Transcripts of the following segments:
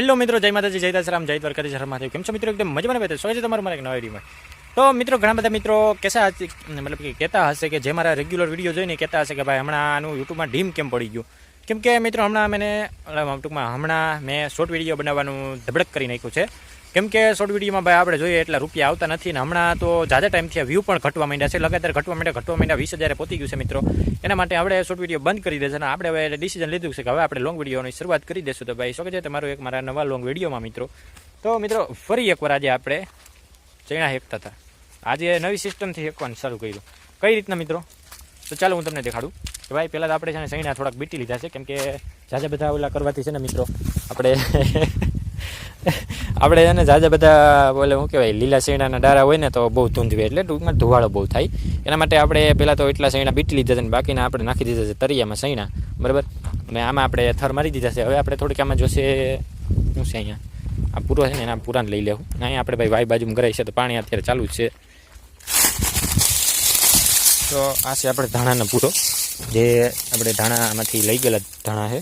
Hello મિત્રો જય માતાજી જય દાસરામ જય દ્વારકાથી શરમાથી કેમ છો મિત્રો? એકદમ મજામાં બેઠે સ્વાગત છે તમારું મારા એક નવા વિડીયોમાં. તો મિત્રો ઘણા બધા મિત્રો કેસા મતલબ કે કહેતા હશે કે જે મારા રેગ્યુલર વીડિયો જોઈને કહેતા હશે કે ભાઈ હમણાં આનું યુટ્યુબમાં ડીમ કેમ પડી ગયું? કેમ કે મિત્રો હમણાં અલા, ટૂંકમાં હમણાં મેં શોર્ટ વીડિયો બનાવવાનું ધબડક કરી નાખ્યું છે. કેમ કે શોર્ટ વિડીયોમાં ભાઈ આપણે જોઈએ એટલા રૂપિયા આવતા નથી ને હમણાં તો જાજા ટાઈમથી વ્યૂ પણ ઘટવા માંડ્યા છે, લગાતાર ઘટવા માંડ્યા ઘટવા માંડ્યા, વીસ હજારે પહોંચી ગયું છે મિત્રો. એના માટે આપણે શોર્ટ વીડિયો બંધ કરી દેશે અને આપણે હવે ડિસિઝન લીધું છે કે હવે આપણે લોંગ વિડીયોની શરૂઆત કરી દેશું. તો ભાઈ શું છે તમારું એક મારા નવા લોંગ વિડીયોમાં મિત્રો. તો મિત્રો, ફરી એકવાર આજે આપણે ચણા હેકતા હતા. આજે નવી સિસ્ટમથી હેકવાનું શરૂ કર્યું. કઈ રીતના મિત્રો? તો ચાલો હું તમને દેખાડું. કે ભાઈ, પહેલાં તો આપણે છે ને સૈણા થોડાક બીટી લીધા છે. કેમ કે જાજા બધા ઓલા કરવાથી છે ને મિત્રો, આપણે આપણે એને જાજા બધા બોલે શું કહેવાય, લીલા શેણાના ડારા હોય ને તો બહુ ધૂંધવે એટલે ટૂંકમાં ધુવાળો બહુ થાય. એના માટે આપણે પહેલાં તો એટલા શેણા બીટી લીધા છે ને બાકીના આપણે નાખી દીધા છે તરિયામાં શેણા બરાબર? અને આમાં આપણે થર મારી દીધા છે. હવે આપણે થોડીક આમાં જોશે, શું છે અહીંયા? આ પૂરો છે ને, એના પૂરાને લઈ લેવું. અને અહીંયા આપણે ભાઈ વાય બાજુમાં ગરાય છે, તો પાણી અત્યારે ચાલુ જ છે. તો આ છે આપણે ધાણાનો પૂરો. જે આપણે ધાણામાંથી લઈ ગયેલા ધાણા છે.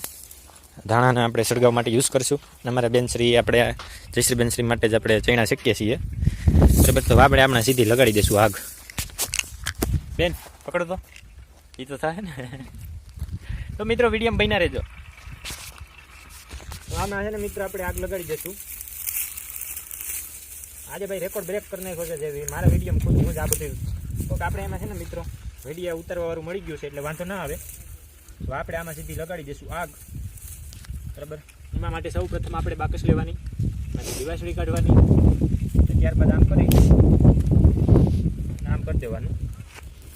ધાણાને આપણે સળગાવવા માટે યુઝ કરશું. અને અમારા બેનશ્રી આપણે જયશ્રી બેનશ્રી માટે જ આપણે ચૈણા શીખીએ છીએ. બરાબર, તો આપણે હમણાં સીધી લગાડી દઈશું આગ. બેન, પકડો તો. એ તો થાય ને. તો મિત્રો, વિડીયમ બન્યા રહેજો. આમાં છે ને મિત્ર, આપણે આગ લગાડી દઈશું આજે ભાઈ રેકોર્ડ બ્રેક કરી નાખ્યો છે જેવી. મારા વીડિયો ખુદ ખુદ આ બધું. તો આપણે એમાં છે ને મિત્રો વીડિયો ઉતારવા વાળું મળી ગયું છે, એટલે વાંધો ના આવે. તો આપણે આમાં સીધી લગાડી દઈશું આગ. બરાબર? એમાં માટે સૌ પ્રથમ આપણે બાકસ લેવાની પછી દિવાસળી કાઢવાની ત્યારબાદ આમ કરી આમ કરી દેવાનું.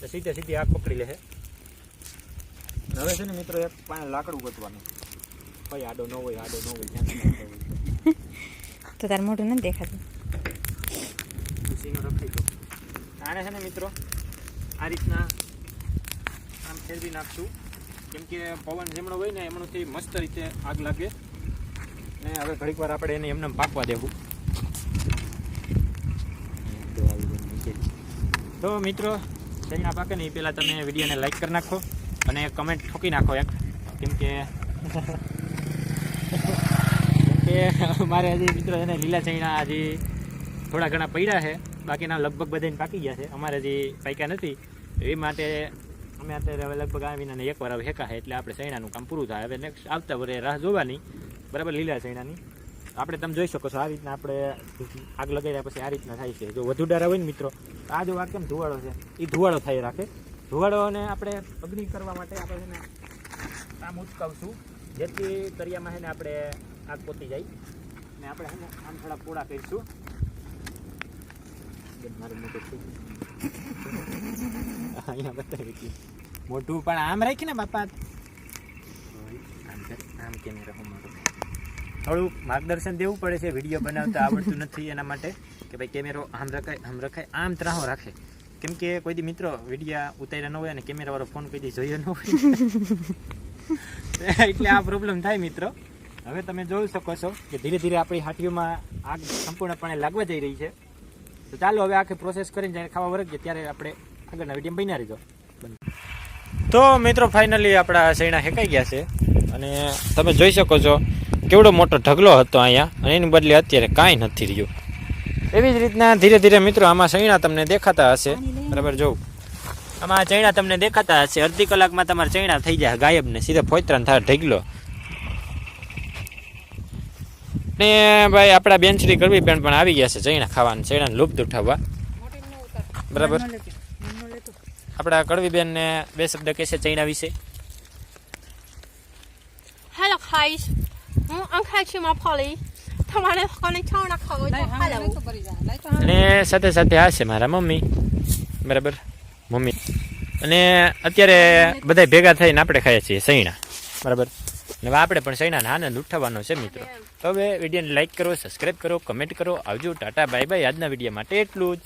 તો સીધે સીધી આગ પકડી લે હવે છે ને મિત્રો એક પાણે લાકડું ગોતવાનું. ભાઈ આડો ન હોય આડો ન હોય ત્યાં તો તાર મોઢું નથી દેખાતું. ખુશીનો રખાઈ દો. આને છે ને મિત્રો આ રીતના આમ ફેરવી નાખશું. કેમ કે પવન જેમણો હોય ને એમણોથી મસ્ત રીતે આગ લાગે. ને હવે ઘડીક વાર આપણે એને એમને પાકવા દેવું. તો મિત્રો ચૈના પાકે ને એ પહેલાં તમે વિડીયોને લાઇક કરી નાખો અને કમેન્ટ ઠોકી નાખો એક કેમ કે મારે હજી મિત્રો એને લીલા ચૈના હજી થોડા ઘણા પડ્યા છે. બાકીના લગભગ બધાને પાકી ગયા છે. અમારે હજી પાક્યા નથી. એ માટે અમે અત્યારે હવે લગભગ આવીને એક વાર હવે હેકા એટલે આપણે સૈણાનું કામ પૂરું થાય. હવે નેક્સ્ટ આવતા વરે રાહ જોવાની. બરાબર? લીલા સૈણાની. આપણે તમે જોઈ શકો છો આ રીતના આપણે આગ લગાડ્યા પછી આ રીતના થાય છે. જો વધુ ડારા હોય ને મિત્રો, તો આ જો આ કેમ ધુવાળો છે? એ ધુવાળો થાય રાખે. ધુવાળોને આપણે અગ્નિ કરવા માટે આપણે એને આમ ઉચકાવશું, જેથી તરિયામાં છે ને આપણે આગ પોતી જાય. ને આપણે એને આમ થોડા પોળા કરીશું. મારું મોટું થઈ. અહીંયા બતાવી દઈએ. મોઢું પણ આમ રાખી ને બાપા. આમ આમ કેમેરા હું મારો. થોડું માર્ગદર્શન દેવું પડે છે, વીડિયો બનાવતા આવડતું નથી એના માટે. કે ભાઈ કેમેરો આમ રખાય આમ રખાય, આમ ત્રાહો રાખે. કેમ કે કોઈ દી મિત્રો વિડીયા ઉતાર્યા ન હોય અને કેમેરા વાળો ફોન કોઈ દી જોયો ન હોય. એટલે આ પ્રોબ્લેમ થાય મિત્રો. હવે તમે જોઈ શકો છો કે ધીરે ધીરે આપણી હાટીઓમાં આગ સંપૂર્ણપણે લાગવા જઈ રહી છે. તો ચાલો હવે આખી પ્રોસેસ કરીને જ્યારે ખાવા વરગીએ ત્યારે આપણે આગળના વીડિયો બન્યા રહીજો. તો મિત્રો ફાઇનલી આપણા સૈણા હેકાઈ ગયા છે. અને તમે જોઈ શકો છો, કેવડો મોટો ઢગલો હતો અહીંયા, અને એની બદલે અત્યારે કાંઈ નથી રહ્યું. એવી જ રીતના ધીરે ધીરે મિત્રો, આમાં સૈણા તમને દેખાતા હશે. બરાબર જોઉં આમાં ચૈણા તમને દેખાતા હશે. અડધી કલાકમાં તમારા ચૈણા થઈ જાય ગાયબ ને સીધા ફોતરાન થાય ઢગલો. ને ભાઈ આપણા બેનશ્રી કરવી બેન પણ આવી ગયા છે જઈને ખાવાનું જઈને લુપ્ત ઉઠાવવા. બરાબર? આપણા કડવી બેન ને બે શબ્દ કહેશે ચૈના વિશે. હેલો ખાઈશ હું અંખાક્ષીમાં ફળી તમારે કોને છાવણા ખાવો અને સાથે સાથે આ છે મારા મમ્મી. બરાબર? મમ્મી. અને અત્યારે બધા ભેગા થઈને આપણે ખાઈએ છીએ સૈણા બરાબર? હવે આપણે પણ સૈણાને આનંદ ઉઠાવવાનો છે મિત્રો. તો હવે વિડીયોને લાઇક કરો સબસ્ક્રાઈબ કરો કમેન્ટ કરો. આવજો ટાટા બાય બાય આજના વીડિયો માટે એટલું જ.